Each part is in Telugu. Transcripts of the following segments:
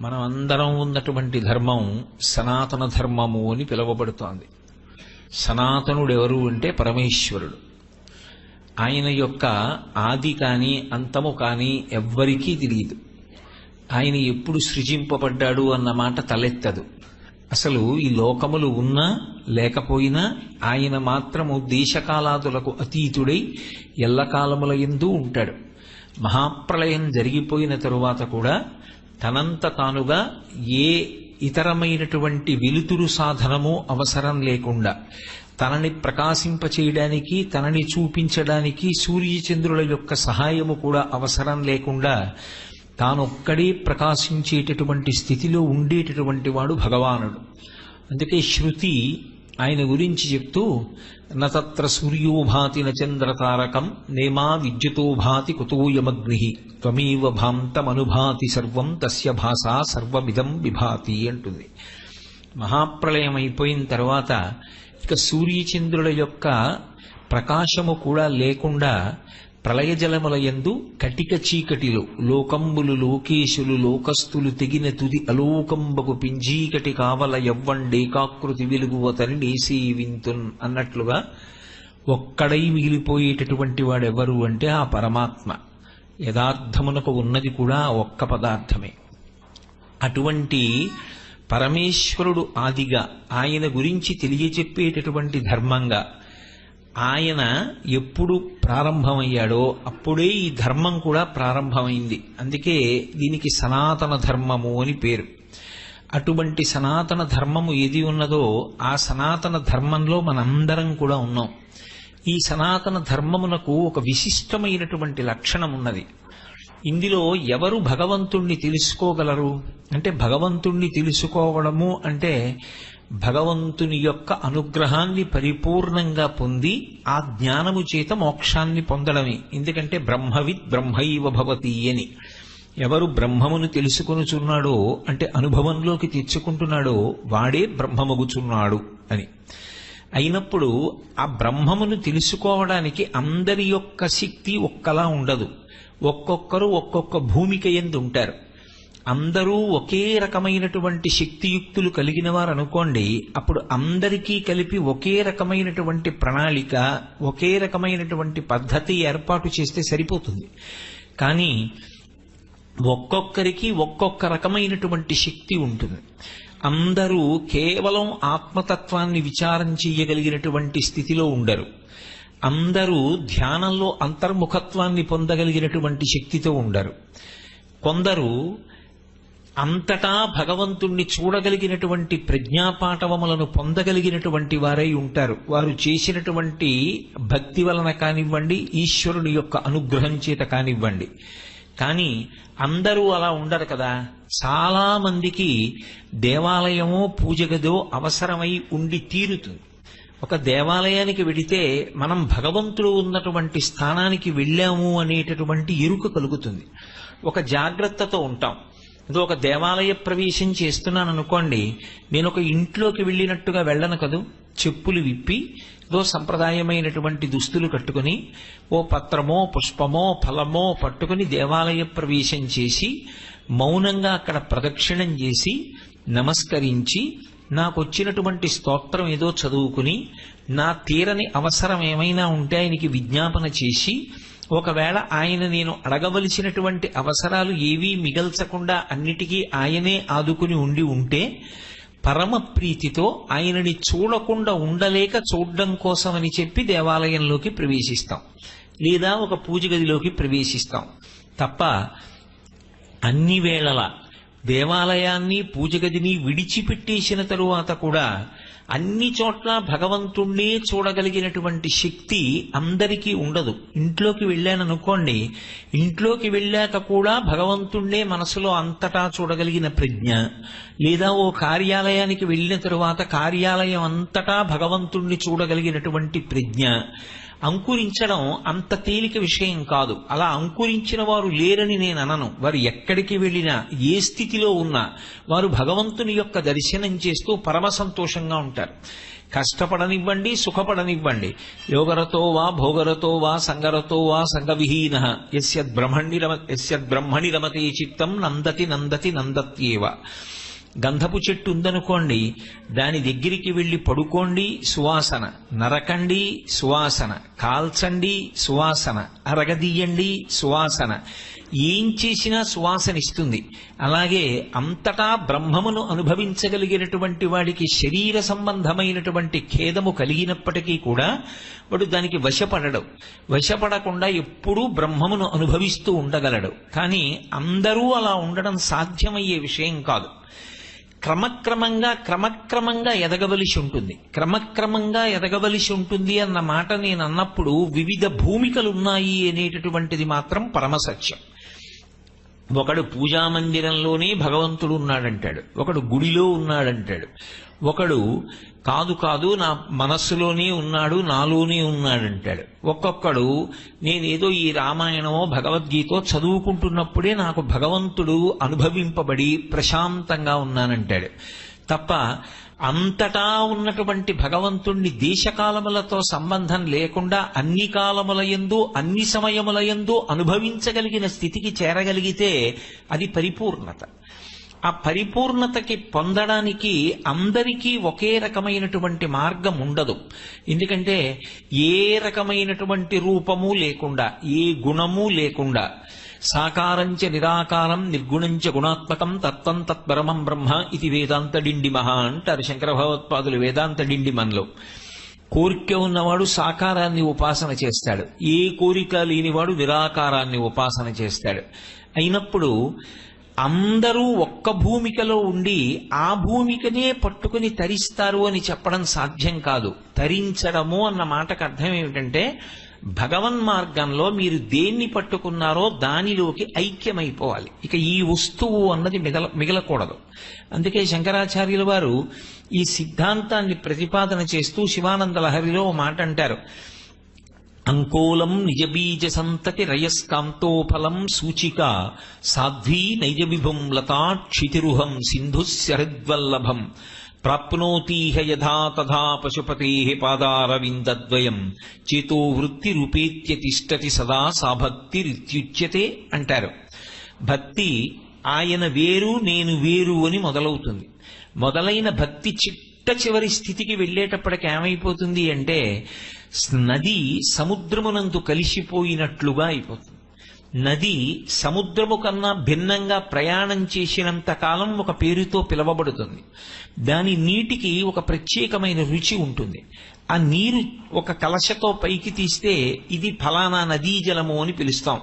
మనం అందరం ఉన్నటువంటి ధర్మం సనాతన ధర్మము అని పిలువబడుతోంది. సనాతనుడు ఎవరు అంటే పరమేశ్వరుడు. ఆయన యొక్క ఆది కానీ అంతము కానీ ఎవ్వరికీ తెలియదు. ఆయన ఎప్పుడు సృజింపబడ్డాడు అన్న మాట తలెత్తదు. అసలు ఈ లోకములు ఉన్నా లేకపోయినా ఆయన మాత్రము దేశకాలాదులకు అతీతుడై ఎల్లకాలముల ఎందు ఉంటాడు. మహాప్రళయం జరిగిపోయిన తరువాత కూడా తనంత తానుగా ఏ ఇతరమైనటువంటి వెలుతురు సాధనము అవసరం లేకుండా తనని ప్రకాశింపచేయడానికి తనని చూపించడానికి సూర్యచంద్రుల యొక్క సహాయము కూడా అవసరం లేకుండా తానొక్కడే ప్రకాశించేటటువంటి స్థితిలో ఉండేటటువంటి వాడు భగవానుడు. అందుకే శృతి ఆయన గురించి చెప్తూ నత్ర సూర్యో భాతి నచంద్రతారకం నేమా విద్యుతో భాతి కుతోయమగ్ని త్వమేవ భాంతమనుభాతి సర్వం తస్య భాష సర్వమిదం విభాతి అంటుంది. మహాప్రళయం అయిపోయిన తర్వాత ఇక సూర్యచంద్రుల యొక్క ప్రకాశము కూడా లేకుండా ప్రళయ జలముల కటిక చీకటిలో లోకంబులు లోకేశులు లోకస్తులు తెగిన తుది అలోకంబకు పింజీకటి కావల ఎవ్వండేకాకృతి వెలుగువతని నేసి వింతున్ అన్నట్లుగా ఒక్కడై మిగిలిపోయేటటువంటి వాడెవరు అంటే ఆ పరమాత్మ. యథార్థమునకు ఉన్నది కూడా ఒక్క పదార్థమే. అటువంటి పరమేశ్వరుడు ఆదిగా ఆయన గురించి తెలియచెప్పేటటువంటి ధర్మంగా ఆయన ఎప్పుడు ప్రారంభమయ్యాడో అప్పుడే ఈ ధర్మం కూడా ప్రారంభమైంది. అందుకే దీనికి సనాతన ధర్మము అని పేరు. అటువంటి సనాతన ధర్మము ఏది ఉన్నదో ఆ సనాతన ధర్మంలో మనందరం కూడా ఉన్నాం. ఈ సనాతన ధర్మమునకు ఒక విశిష్టమైనటువంటి లక్షణం ఉన్నది. ఇందులో ఎవరు భగవంతుణ్ణి తెలుసుకోగలరు? అంటే భగవంతుణ్ణి తెలుసుకోవడము అంటే భగవంతుని యొక్క అనుగ్రహాన్ని పరిపూర్ణంగా పొంది ఆ జ్ఞానము చేత మోక్షాన్ని పొందడమే. ఎందుకంటే బ్రహ్మవిత్ బ్రహ్మైవ భవతి అని. ఎవరు బ్రహ్మమును తెలుసుకొనుచున్నాడో అంటే అనుభవంలోకి తెచ్చుకుంటున్నాడో వాడే బ్రహ్మమగుచున్నాడు అని. అయినప్పుడు ఆ బ్రహ్మమును తెలుసుకోవడానికి అందరి యొక్క శక్తి ఒక్కలా ఉండదు. ఒక్కొక్కరు ఒక్కొక్క భూమిక ఎందు ఉంటారు. అందరూ ఒకే రకమైనటువంటి శక్తియుక్తులు కలిగిన వారు అనుకోండి అప్పుడు అందరికీ కలిపి ఒకే రకమైనటువంటి ప్రణాళిక ఒకే రకమైనటువంటి పద్ధతి ఏర్పాటు చేస్తే సరిపోతుంది. కానీ ఒక్కొక్కరికి ఒక్కొక్క రకమైనటువంటి శక్తి ఉంటుంది. అందరూ కేవలం ఆత్మతత్వాన్ని విచారం చేయగలిగినటువంటి స్థితిలో ఉండరు. అందరూ ధ్యానంలో అంతర్ముఖత్వాన్ని పొందగలిగినటువంటి శక్తితో ఉండరు. కొందరు అంతటా భగవంతుణ్ణి చూడగలిగినటువంటి ప్రజ్ఞాపాఠవములను పొందగలిగినటువంటి వారై ఉంటారు. వారు చేసినటువంటి భక్తి వలన కానివ్వండి ఈశ్వరుని యొక్క అనుగ్రహం చేత కానివ్వండి. కానీ అందరూ అలా ఉండరు కదా. చాలా మందికి దేవాలయమో పూజ గదో అవసరమై ఉండి తీరుతుంది. ఒక దేవాలయానికి వెడితే మనం భగవంతుడు ఉన్నటువంటి స్థానానికి వెళ్ళాము అనేటటువంటి ఎరుక కలుగుతుంది. ఒక జాగ్రత్తతో ఉంటాం. ఏదో ఒక దేవాలయ ప్రవేశం చేస్తున్నాను అనుకోండి నేను ఒక ఇంట్లోకి వెళ్ళినట్టుగా వెళ్ళను కదూ? చెప్పులు విప్పి ఏదో సంప్రదాయమైనటువంటి దుస్తులు కట్టుకుని ఓ పత్రమో పుష్పమో ఫలమో పట్టుకుని దేవాలయ ప్రవేశం చేసి మౌనంగా అక్కడ ప్రదక్షిణం చేసి నమస్కరించి నాకు వచ్చినటువంటి స్తోత్రం ఏదో చదువుకుని నా తీరని అవసరం ఏమైనా ఉంటే ఆయనకి విజ్ఞాపన చేసి ఒకవేళ ఆయన నేను అడగవలసినటువంటి అవసరాలు ఏవీ మిగల్చకుండా అన్నిటికీ ఆయనే ఆదుకుని ఉండి ఉంటే పరమ ప్రీతితో ఆయనని చూడకుండా ఉండలేక చూడడం కోసమని చెప్పి దేవాలయంలోకి ప్రవేశిస్తాం. లేదా ఒక పూజ గదిలోకి ప్రవేశిస్తాం. తప్ప అన్ని వేళలా దేవాలయాన్ని పూజ గదిని విడిచిపెట్టేసిన తరువాత కూడా అన్ని చోట్ల భగవంతుణ్ణే చూడగలిగినటువంటి శక్తి అందరికీ ఉండదు. ఇంట్లోకి వెళ్ళాననుకోండి ఇంట్లోకి వెళ్ళాక కూడా భగవంతుణ్ణే మనసులో అంతటా చూడగలిగిన ప్రజ్ఞ లేదా ఓ కార్యాలయానికి వెళ్ళిన తరువాత కార్యాలయం అంతటా భగవంతుణ్ణి చూడగలిగినటువంటి ప్రజ్ఞ అంకురించడం అంత తేలిక విషయం కాదు. అలా అంకురించిన వారు లేరని నేను అనను. వారు ఎక్కడికి వెళ్ళినా ఏ స్థితిలో ఉన్నా వారు భగవంతుని యొక్క దర్శనం చేస్తూ పరమ సంతోషంగా ఉంటారు. కష్టపడనివ్వండి సుఖపడనివ్వండి. యోగరతో వా భోగరతో వా సంగరతో వా సంగవిహీన. యస్యద్ బ్రహ్మణి రమ యస్యద్ బ్రహ్మణి రమతే చిత్తం నందతి నందతి నందత్యేవ. గంధపు చెట్టు ఉందనుకోండి దాని దగ్గరికి వెళ్ళి పడుకోండి సువాసన. నరకండి సువాసన. కాల్చండి సువాసన. అరగదీయండి సువాసన. ఏం చేసినా సువాసన ఇస్తుంది అలాగే అంతటా బ్రహ్మమును అనుభవించగలిగినటువంటి వాడికి శరీర సంబంధమైనటువంటి ఖేదము కలిగినప్పటికీ కూడా వాడు దానికి వశపడడు. వశపడకుండా ఎప్పుడూ బ్రహ్మమును అనుభవిస్తూ ఉండగలడు. కానీ అందరూ అలా ఉండడం సాధ్యమయ్యే విషయం కాదు. క్రమక్రమంగా క్రమక్రమంగా ఎదగవలసి ఉంటుంది. క్రమక్రమంగా ఎదగవలసి ఉంటుంది అన్న మాట నేను అన్నప్పుడు వివిధ భూమికలు ఉన్నాయి అనేటటువంటిది మాత్రం పరమసత్యం. ఒకడు పూజామందిరంలోనే భగవంతుడు ఉన్నాడంటాడు. ఒకడు గుడిలో ఉన్నాడంటాడు. ఒకడు కాదు కాదు నా మనస్సులోనే ఉన్నాడు నాలోనే ఉన్నాడంటాడు. ఒక్కొక్కడు నేనేదో ఈ రామాయణమో భగవద్గీతో చదువుకుంటున్నప్పుడే నాకు భగవంతుడు అనుభవింపబడి ప్రశాంతంగా ఉన్నానంటాడు. తప్ప అంతటా ఉన్నటువంటి భగవంతుణ్ణి దేశకాలములతో సంబంధం లేకుండా అన్ని కాలముల ఎందు అన్ని సమయముల ఎందు అనుభవించగలిగిన స్థితికి చేరగలిగితే అది పరిపూర్ణత. ఆ పరిపూర్ణతకి పొందడానికి అందరికీ ఒకే రకమైనటువంటి మార్గం ఉండదు. ఎందుకంటే ఏ రకమైనటువంటి రూపము లేకుండా ఏ గుణము లేకుండా సాకారంచ నిరాకారం నిర్గుణంచ గుణాత్మకం తత్వం తత్పరమం బ్రహ్మ ఇది వేదాంత డిండిమహ అంటారు శంకర భగవత్పాదులు వేదాంత డిండిమన్లో కోరిక ఉన్నవాడు సాకారాన్ని ఉపాసన చేస్తాడు. ఏ కోరిక లేనివాడు నిరాకారాన్ని ఉపాసన చేస్తాడు. అయినప్పుడు అందరూ ఒక్క భూమికలో ఉండి ఆ భూమికనే పట్టుకుని తరిస్తారు అని చెప్పడం సాధ్యం కాదు. తరించడము అన్న మాటకు అర్థం ఏమిటంటే భగవన్ మార్గంలో మీరు దేన్ని పట్టుకున్నారో దానిలోకి ఐక్యమైపోవాలి. ఇక ఈ వస్తువు అన్నది మిగల మిగలకూడదు. అందుకే శంకరాచార్యుల వారు ఈ సిద్ధాంతాన్ని ప్రతిపాదన చేస్తూ శివానంద లహరిలో ఓ మాట అంటారు అంకోలం నిజబీజ సంతతి రయస్కాంతోఫలం సూచిక సాధ్వీ నైజ విభుం లతా క్షితిరుహం సింధు శరద్వల్లభం ప్రాప్నోతీహ యథా తథా పశుపతే పాదారవిందద్వయం. చేతో వృత్తి రూపేత్య తిష్టతి సదా సా భక్తిరిత్యుచ్యతే అంటారు. భక్తి ఆయన వేరు నేను వేరు అని మొదలవుతుంది. మొదలైన భక్తి చిట్ట చివరి స్థితికి వెళ్ళేటప్పటికి ఏమైపోతుంది అంటే నది సముద్రమునందు కలిసిపోయినట్లుగా అయిపోతుంది. నది సముద్రము కన్నా భిన్నంగా ప్రయాణం చేసినంత కాలం ఒక పేరుతో పిలవబడుతుంది. దాని నీటికి ఒక ప్రత్యేకమైన రుచి ఉంటుంది. ఆ నీరు ఒక కలశతో పైకి తీస్తే ఇది ఫలానా నదీ జలము అని పిలుస్తాం.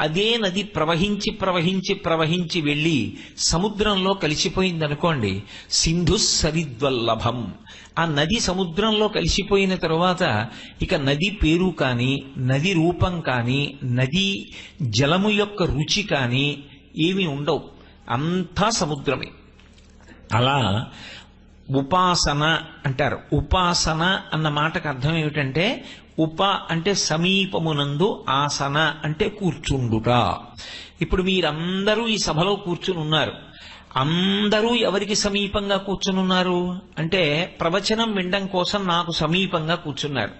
అదే నది ప్రవహించి ప్రవహించి ప్రవహించి వెళ్ళి సముద్రంలో కలిసిపోయిందనుకోండి సింధు సరిద్వల్లభం ఆ నది సముద్రంలో కలిసిపోయిన తరువాత ఇక నది పేరు కానీ నది రూపం కానీ నది జలము యొక్క రుచి కానీ ఏమీ ఉండవు. అంతా సముద్రమే. అలా ఉపాసన అంటారు. ఉపాసన అన్న మాటకు అర్థం ఏమిటంటే ఉప అంటే సమీపమునందు ఆసన అంటే కూర్చుండుట. ఇప్పుడు మీరందరూ ఈ సభలో కూర్చుని ఉన్నారు అందరూ ఎవరికి సమీపంగా కూర్చునున్నారు? అంటే ప్రవచనం వినడం కోసం నాకు సమీపంగా కూర్చున్నారు.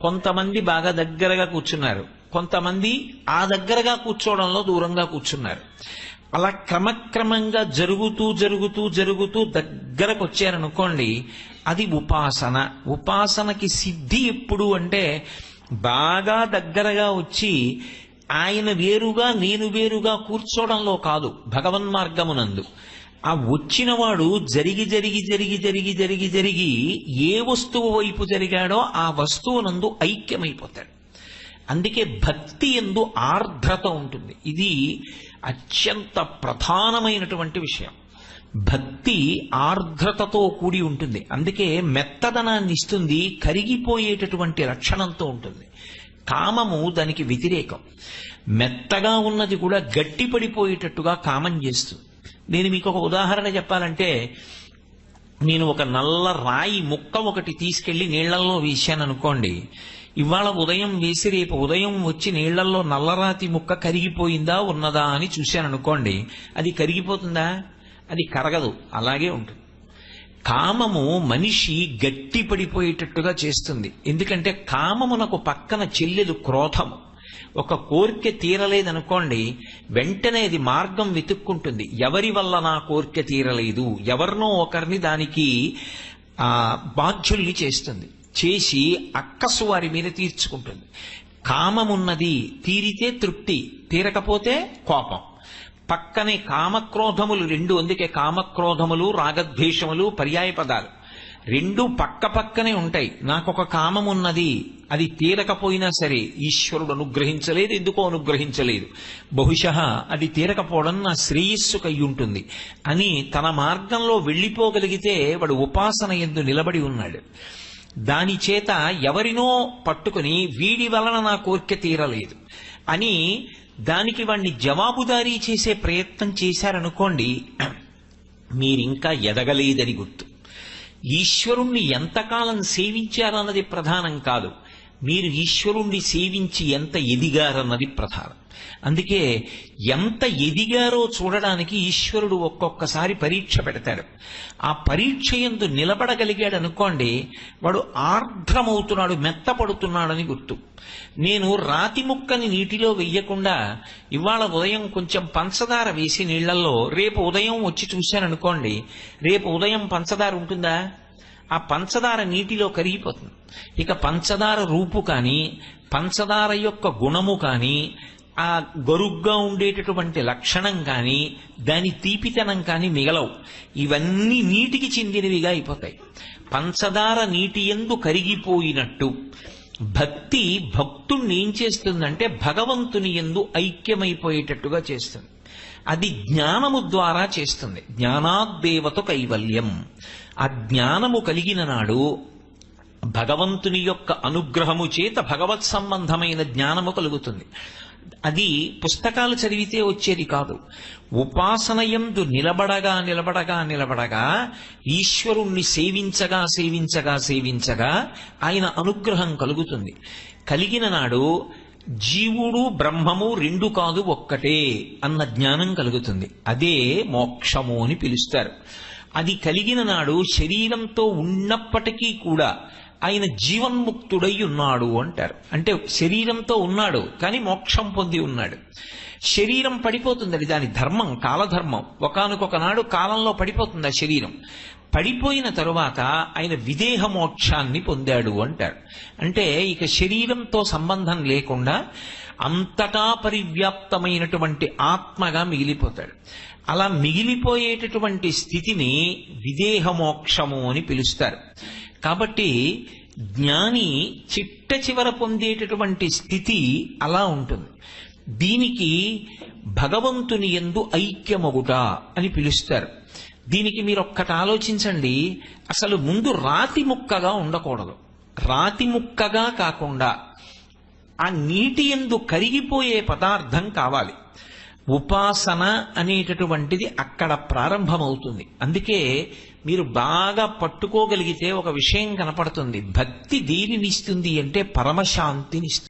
కొంతమంది బాగా దగ్గరగా కూర్చున్నారు. కొంతమంది ఆ దగ్గరగా కూర్చోవడంలో దూరంగా కూర్చున్నారు. అలా క్రమక్రమంగా జరుగుతూ జరుగుతూ జరుగుతూ దగ్గరకు వచ్చారనుకోండి అది ఉపాసన. ఉపాసనకి సిద్ధి ఎప్పుడు అంటే బాగా దగ్గరగా వచ్చి ఆయన వేరుగా నేను వేరుగా కూర్చోవడంలో కాదు భగవన్ మార్గమునందు. ఆ వచ్చినవాడు జరిగి జరిగి జరిగి జరిగి జరిగి జరిగి ఏ వస్తువు వైపు జరిగాడో ఆ వస్తువునందు ఐక్యమైపోతాడు. అందుకే భక్తి ఎందు ఆర్ద్రత ఉంటుంది. ఇది అత్యంత ప్రధానమైనటువంటి విషయం. భక్తి ఆర్ద్రతతో కూడి ఉంటుంది. అందుకే మెత్తదనాన్ని ఇస్తుంది కరిగిపోయేటటువంటి లక్షణంతో ఉంటుంది. కామము దానికి వ్యతిరేకం. మెత్తగా ఉన్నది కూడా గట్టిపడిపోయేటట్టుగా కామం చేస్తుంది. నేను మీకు ఒక ఉదాహరణ చెప్పాలంటే నేను ఒక నల్ల రాయి ముక్క ఒకటి తీసుకెళ్ళి నీళ్ళలో వేశాను అనుకోండి ఇవాళ ఉదయం వేసి రేపు ఉదయం వచ్చి నీళ్ళలో నల్లరాతి ముక్క కరిగిపోయిందా ఉన్నదా అని చూశాను అనుకోండి అది కరిగిపోతుందా? అది కరగదు అలాగే ఉంటుంది. కామము మనిషి గట్టి పడిపోయేటట్టుగా చేస్తుంది. ఎందుకంటే కామమునకు పక్కన చెల్లెదు క్రోధము ఒక కోరిక తీరలేదనుకోండి వెంటనే అది మార్గం వెతుక్కుంటుంది. ఎవరి వల్ల నా కోరిక తీరలేదు? ఎవరినో ఒకరిని దానికి బాధ్యుల్ని చేస్తుంది. చేసి అక్కసు వారి మీద తీర్చుకుంటుంది. కామమున్నది తీరితే తృప్తి తీరకపోతే కోపం. పక్కనే కామక్రోధములు రెండు అందుకే కామక్రోధములు రాగద్వేషములు పర్యాయ పదాలు. రెండు పక్క పక్కనే ఉంటాయి. నాకొక కామం ఉన్నది అది తీరకపోయినా సరే ఈశ్వరుడు అనుగ్రహించలేదు ఎందుకో అనుగ్రహించలేదు. బహుశ అది తీరకపోవడం నా శ్రేయస్సుకు అయి ఉంటుంది అని తన మార్గంలో వెళ్ళిపోగలిగితే వాడు ఉపాసన ఎందు నిలబడి ఉన్నాడు. దాని చేత ఎవరినో పట్టుకుని వీడి వలన నా కోరిక తీరలేదు. అని దానికి వాణ్ణి జవాబుదారీ చేసే ప్రయత్నం చేశారనుకోండి మీరింకా ఎదగలేదని గుర్తు. ఈశ్వరుణ్ణి ఎంతకాలం సేవించారన్నది ప్రధానం కాదు. మీరు ఈశ్వరుణ్ణి సేవించి ఎంత ఎదిగారన్నది ప్రధానం. అందుకే ఎంత ఎదిగారో చూడడానికి ఈశ్వరుడు ఒక్కొక్కసారి పరీక్ష పెడతాడు. ఆ పరీక్ష ఎందు నిలబడగలిగాడు అనుకోండి వాడు ఆర్ద్రమవుతున్నాడు మెత్తపడుతున్నాడని గుర్తు. నేను రాతి ముక్కని నీటిలో వెయ్యకుండా ఇవాళ ఉదయం కొంచెం పంచదార వేసి నీళ్ళలో రేపు ఉదయం వచ్చి చూశాననుకోండి రేపు ఉదయం పంచదార ఉంటుందా? ఆ పంచదార నీటిలో కరిగిపోతుంది. ఇక పంచదార రూపు కానీ పంచదార యొక్క గుణము కానీ ఆ గరుగ్గా ఉండేటటువంటి లక్షణం కానీ దాని తీపితనం కానీ మిగలవు. ఇవన్నీ నీటికి చెందినవిగా అయిపోతాయి. పంచదార నీటి ఎందు కరిగిపోయినట్టు భక్తి భక్తుణ్ణి ఏం చేస్తుందంటే భగవంతుని ఎందు ఐక్యమైపోయేటట్టుగా చేస్తుంది. అది జ్ఞానము ద్వారా చేస్తుంది. జ్ఞానాద్దేవత కైవల్యం. ఆ జ్ఞానము కలిగిన నాడు భగవంతుని యొక్క అనుగ్రహము చేత భగవత్ సంబంధమైన జ్ఞానము కలుగుతుంది. అది పుస్తకాలు చదివితే వచ్చేది కాదు. ఉపాసనయందు నిలబడగా నిలబడగా నిలబడగా ఈశ్వరుణ్ణి సేవించగా సేవించగా సేవించగా ఆయన అనుగ్రహం కలుగుతుంది. కలిగిన నాడు జీవుడు బ్రహ్మము రెండు కాదు ఒక్కటే అన్న జ్ఞానం కలుగుతుంది. అదే మోక్షము అని పిలుస్తారు. అది కలిగిన నాడు శరీరంతో ఉన్నప్పటికీ కూడా ఆయన జీవన్ముక్తుడై ఉన్నాడు అంటారు. అంటే శరీరంతో ఉన్నాడు కానీ మోక్షం పొంది ఉన్నాడు. శరీరం పడిపోతుంది అది దాని ధర్మం కాలధర్మం. ఒకనకొకనాడు కాలంలో పడిపోతుంది ఆ శరీరం. పడిపోయిన తరువాత ఆయన విదేహ మోక్షాన్ని పొందాడు అంటారు అంటే ఇక శరీరంతో సంబంధం లేకుండా అంతటా పరివ్యాప్తమైనటువంటి ఆత్మగా మిగిలిపోతాడు. అలా మిగిలిపోయేటటువంటి స్థితిని విదేహ మోక్షము అని పిలుస్తారు. కాబట్టి జ్ఞాని చిట్ట చివర పొందేటటువంటి స్థితి అలా ఉంటుంది. దీనికి భగవంతుని ఎందు ఐక్యమగుట అని పిలుస్తారు. దీనికి మీరు ఒక్కటి ఆలోచించండి. అసలు ముందు రాతి ముక్కగా ఉండకూడదు. రాతి ముక్కగా కాకుండా ఆ నీటి ఎందు కరిగిపోయే పదార్థం కావాలి. ఉపాసన అనేటటువంటిది అక్కడ ప్రారంభమవుతుంది. అందుకే మీరు బాగా పట్టుకోగలిగితే ఒక విషయం కనపడుతుంది. భక్తి దేనినిస్తుంది అంటే పరమశాంతినిస్తుంది.